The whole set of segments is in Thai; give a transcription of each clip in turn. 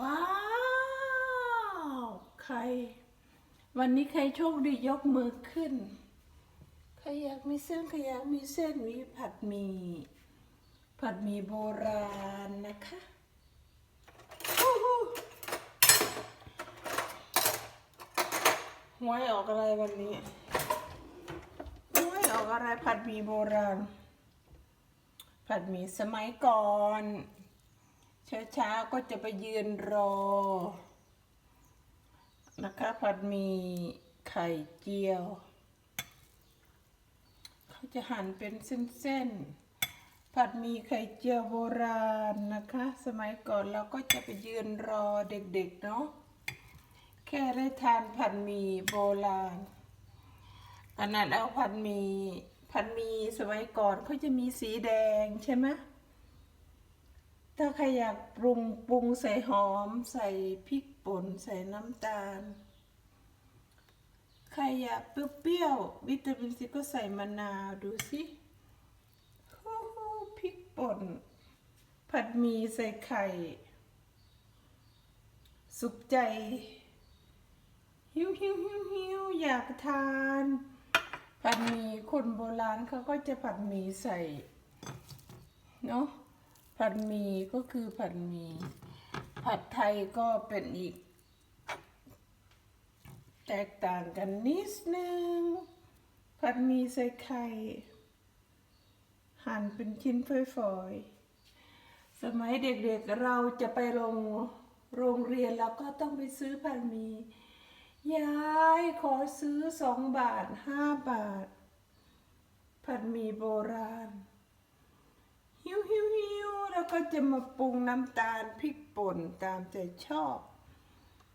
ว้าว ใคร วันนี้ใครโชคดียกมือขึ้น ใครอยากมีเส้นใครอยากมีเส้นมีผัดหมี่ผัดหมี่โบราณนะคะฮู้ฮู้หวยออกอะไรวันนี้หวยออกอะไรผัดหมี่โบราณ ผัดหมี่สมัยก่อน เช้าๆก็จะไปยืนรอ นะคะผัดหมี่ไข่เจียว เขาจะหั่นเป็นเส้นๆ ผัดหมี่ไข่เจียวโบราณนะคะ สมัยก่อนเราก็จะไปยืนรอเด็กๆเนาะแค่ได้ทานผัดหมี่โบราณขนาดเอาผัดหมี่ผัดหมี่สมัยก่อนเขาจะมีสีแดงใช่ไหม ถ้าใครอยากปรุงปรุงใส่หอม ใส่พริกป่นใส่น้ำตาล ใครอยากเปรี้ยวๆวิตามินซีก็ใส่มะนาวดูสิฮู้ฮู้พริกป่น ผัดหมี่ใส่ไข่ สุขใจ หิวหิวหิวหิวอยากทาน ผัดหมี่คนโบราณเขาก็จะผัดหมี่ใส่ เนาะ ผัดหมี่ก็คือผัดหมี่ผัดไทยก็เป็นอีก แตกต่างกันนิดนึง ผัดหมี่ใส่ไข่หั่นเป็นชิ้นฝอยๆ สมัยเด็กๆเราจะไปโรงโรงเรียนแล้วก็ต้องไปซื้อผัดหมี่ยายขอซื้อสองบาทห้าบาท ผัดหมี่โบราณ หิวหิวหิวแล้ว ก็จะมาปรุงน้ำตาลพริกป่นตามใจชอบ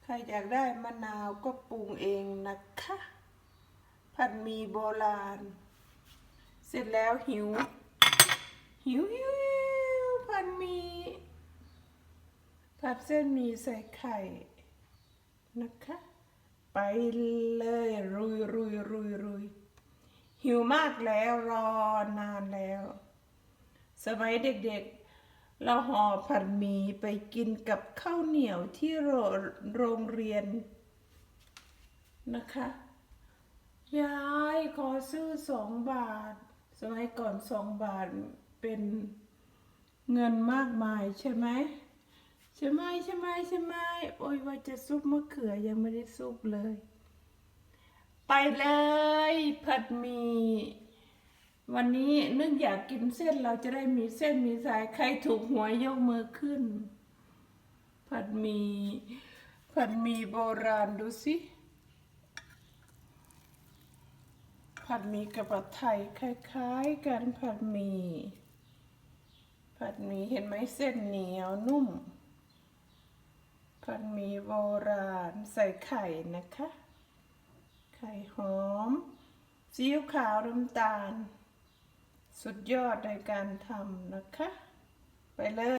ใครอยากได้มะนาวก็ปรุงเองนะคะ ผัดหมี่โบราณ เสร็จแล้วหิว หิวหิวหิวผัดหมี่ผัดเส้นหมี่ใส่ไข่นะคะ ไปเลยรุยรุยรุยรุยหิวมากแล้วรอนานแล้ว สมัยเด็กๆ เราห่อผัดหมี่ไปกินกับข้าวเหนียวที่โรงเรียนนะคะ ยายขอซื้อสองบาท สมัยก่อนสองบาทเป็นเงินมากมายใช่ไหมใช่ไหมใช่ไหมใช่ไหมโอ้ยว่าจะซุปมะเขือยังไม่ได้ซุปเลย ไปเลยผัดหมี่ วันนี้นึกอยากกินเส้นเราจะได้มีเส้นมีสายใครถูกหวยยกมือขึ้น ผัดหมี่ผัดหมี่โบราณดูสิผัดหมี่กับผัดไทยคล้ายๆกันผัดหมี่ผัดหมี่เห็นไหมเส้นเหนียวนุ่ม ผัดหมี่โบราณใส่ไข่นะคะ ไข่หอมซีอิ๊วขาวน้ำตาล สุดยอดในการทำนะคะ ไปเลย